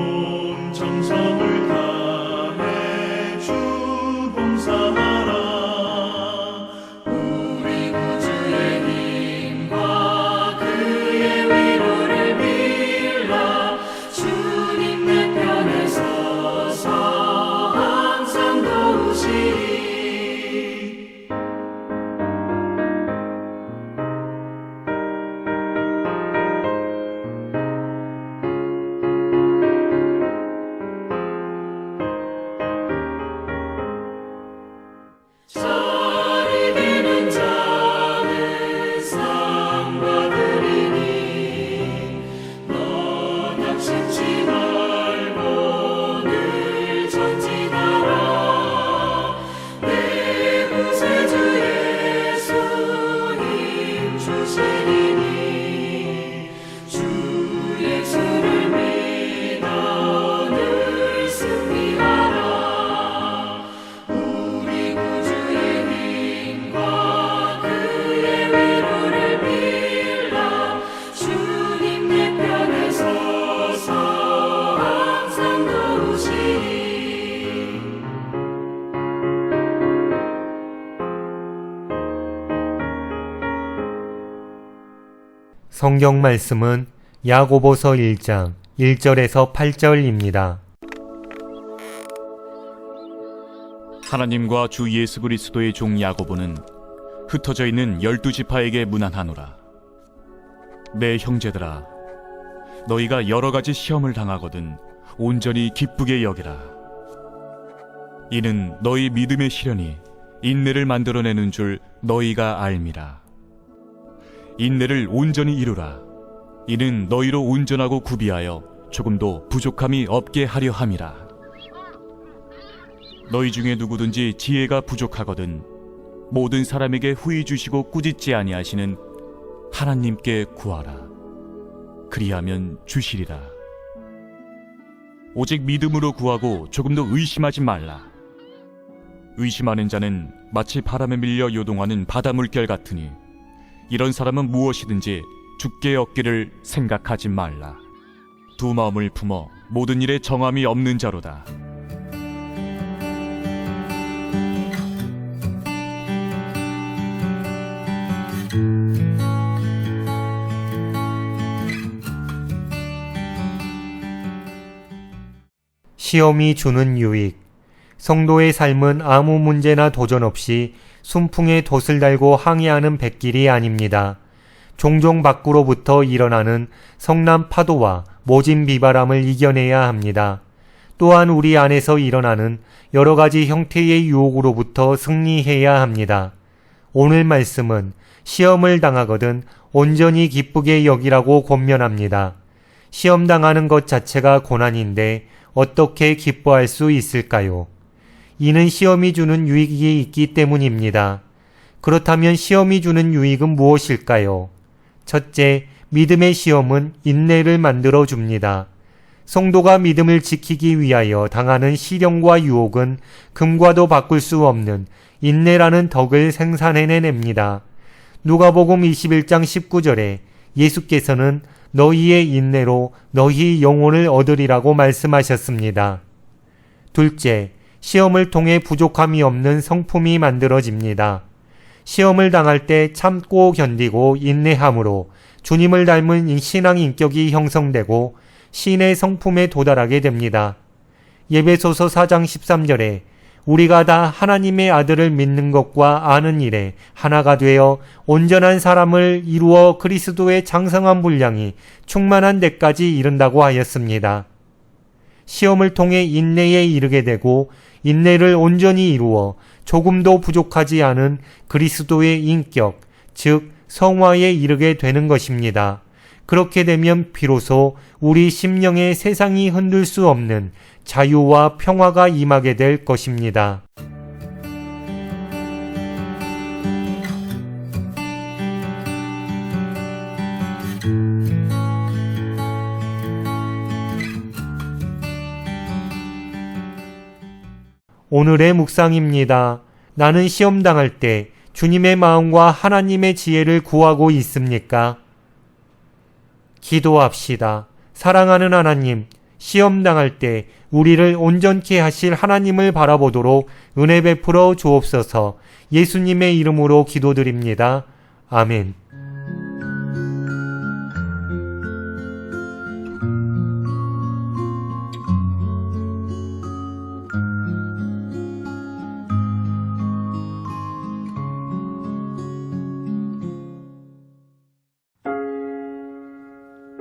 온 성경 말씀은 야고보서 1장 1절에서 8절입니다. 하나님과 주 예수 그리스도의 종 야고보는 흩어져 있는 열두 지파에게 문안하노라. 내 형제들아, 너희가 여러 가지 시험을 당하거든 온전히 기쁘게 여기라. 이는 너희 믿음의 시련이 인내를 만들어내는 줄 너희가 알미라. 인내를 온전히 이루라. 이는 너희로 온전하고 구비하여 조금도 부족함이 없게 하려 함이라. 너희 중에 누구든지 지혜가 부족하거든 모든 사람에게 후히 주시고 꾸짖지 아니하시는 하나님께 구하라. 그리하면 주시리라. 오직 믿음으로 구하고 조금도 의심하지 말라. 의심하는 자는 마치 바람에 밀려 요동하는 바다 물결 같으니 이런 사람은 무엇이든지 죽게 얻기를 생각하지 말라. 두 마음을 품어 모든 일에 정함이 없는 자로다. 시험이 주는 유익 성도의 삶은 아무 문제나 도전 없이 순풍에 돛을 달고 항해하는 백길이 아닙니다. 종종 밖으로부터 일어나는 성남 파도와 모진 비바람을 이겨내야 합니다. 또한 우리 안에서 일어나는 여러 가지 형태의 유혹으로부터 승리해야 합니다. 오늘 말씀은 시험을 당하거든 온전히 기쁘게 여기라고 권면합니다. 시험 당하는 것 자체가 고난인데 어떻게 기뻐할 수 있을까요? 이는 시험이 주는 유익이 있기 때문입니다. 그렇다면 시험이 주는 유익은 무엇일까요? 첫째, 믿음의 시험은 인내를 만들어 줍니다. 성도가 믿음을 지키기 위하여 당하는 시련과 유혹은 금과도 바꿀 수 없는 인내라는 덕을 생산해냅니다. 누가복음 21장 19절에 예수께서는 너희의 인내로 너희 영혼을 얻으리라고 말씀하셨습니다. 둘째, 시험을 통해 부족함이 없는 성품이 만들어집니다. 시험을 당할 때 참고 견디고 인내함으로 주님을 닮은 신앙 인격이 형성되고 신의 성품에 도달하게 됩니다. 예배소서 4장 13절에 우리가 다 하나님의 아들을 믿는 것과 아는 일에 하나가 되어 온전한 사람을 이루어 그리스도의 장성한 분량이 충만한 데까지 이른다고 하였습니다. 시험을 통해 인내에 이르게 되고 인내를 온전히 이루어 조금도 부족하지 않은 그리스도의 인격, 즉 성화에 이르게 되는 것입니다. 그렇게 되면 비로소 우리 심령에 세상이 흔들 수 없는 자유와 평화가 임하게 될 것입니다. 오늘의 묵상입니다. 나는 시험 당할 때 주님의 마음과 하나님의 지혜를 구하고 있습니까? 기도합시다. 사랑하는 하나님, 시험 당할 때 우리를 온전케 하실 하나님을 바라보도록 은혜 베풀어 주옵소서. 예수님의 이름으로 기도드립니다. 아멘.